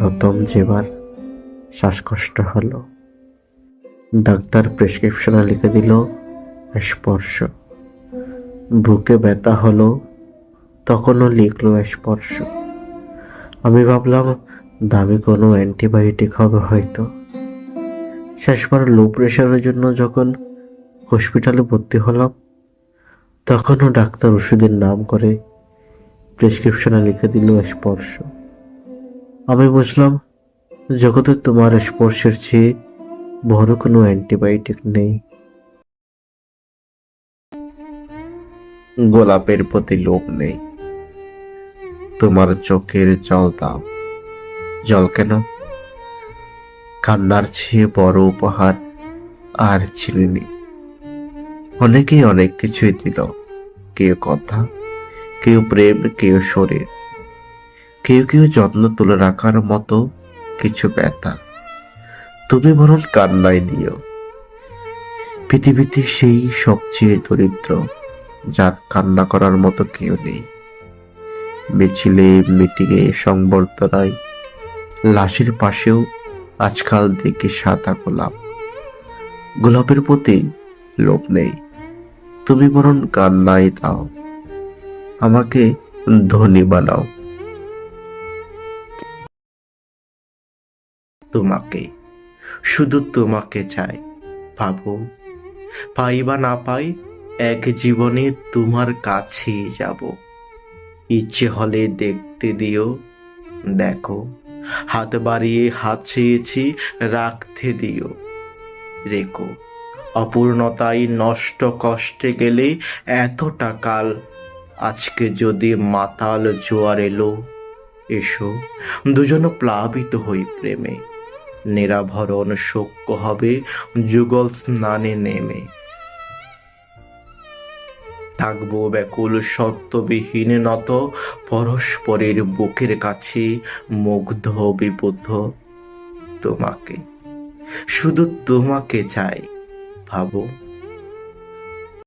প্রথম যেবার শ্বাসকষ্ট হলো। ডাক্তার প্রেসক্রিপশনে লিখে দিল, স্পর্শ। বুকে ব্যথা হলো, তখনও লিখলো, স্পর্শ। আমি ভাবলাম, দামি কোনো অ্যান্টিবায়োটিক হবে হয়তো। শেষবার লো প্রেশারের জন্য যখন হসপিটালে ভর্তি হলাম, তখনও ডাক্তার ওষুধের নাম করে প্রেসক্রিপশনে লিখে দিল, স্পর্শ। আমি বুঝলাম জগতে তোমার স্পর্শের চেয়ে বড় কোনো অ্যান্টিবায়োটিক নেই। গোলাপের প্রতি লোভ নেই। তোমার চোখের জল দাও। জল কেন? কান্নার চেয়ে বড় উপহার আর চিনিনি অনেকেই অনেক কিছুই দিল। কেউ কথা, কেউ প্রেম, কেউ শরীর। কেউ কেউ যত্ন তুলে রাখার মতো কিছু ব্যথা। তুমি বরং কান্নায় নিও। পৃথিবীতে সেই সবচেয়ে দরিদ্র, যার কান্না করার মতো কেউ নেই। মিছিলে, মিটিংয়ে সংবর্ধনায় লাশের পাশেও আজকাল দেখি সাদা গোলাপ। গোলাপের প্রতি লোভ নেই। তুমি বরং কান্নাই দাও। আমাকে ধনী বানাও। তোমাকে, শুধু তোমাকে চাই ভাবো পাই বা না পাই, এক জীবনে তোমার কাছে যাব। ইচ্ছে হলে দেখতে দিও, দেখো, হাত বাড়িয়ে হাত চেয়েছি, রাখতে দিও। রেখো, অপূর্ণতাই নষ্ট কষ্টে গেলে এতটা কাল, আজকে যদি মাতাল জোয়ার এলো, এসো, দুজন প্লাবিত হই প্রেমে। নিরাভরণ শোক্য হবে, যুগল স্নানে নেমে। থাকব ব্যাকুল সত্যবিহীন নত, পরস্পরের বুকের কাছে মুগ্ধ বিবুদ্ধ তোমাকে। শুধু তোমাকে চাই, ভাবো।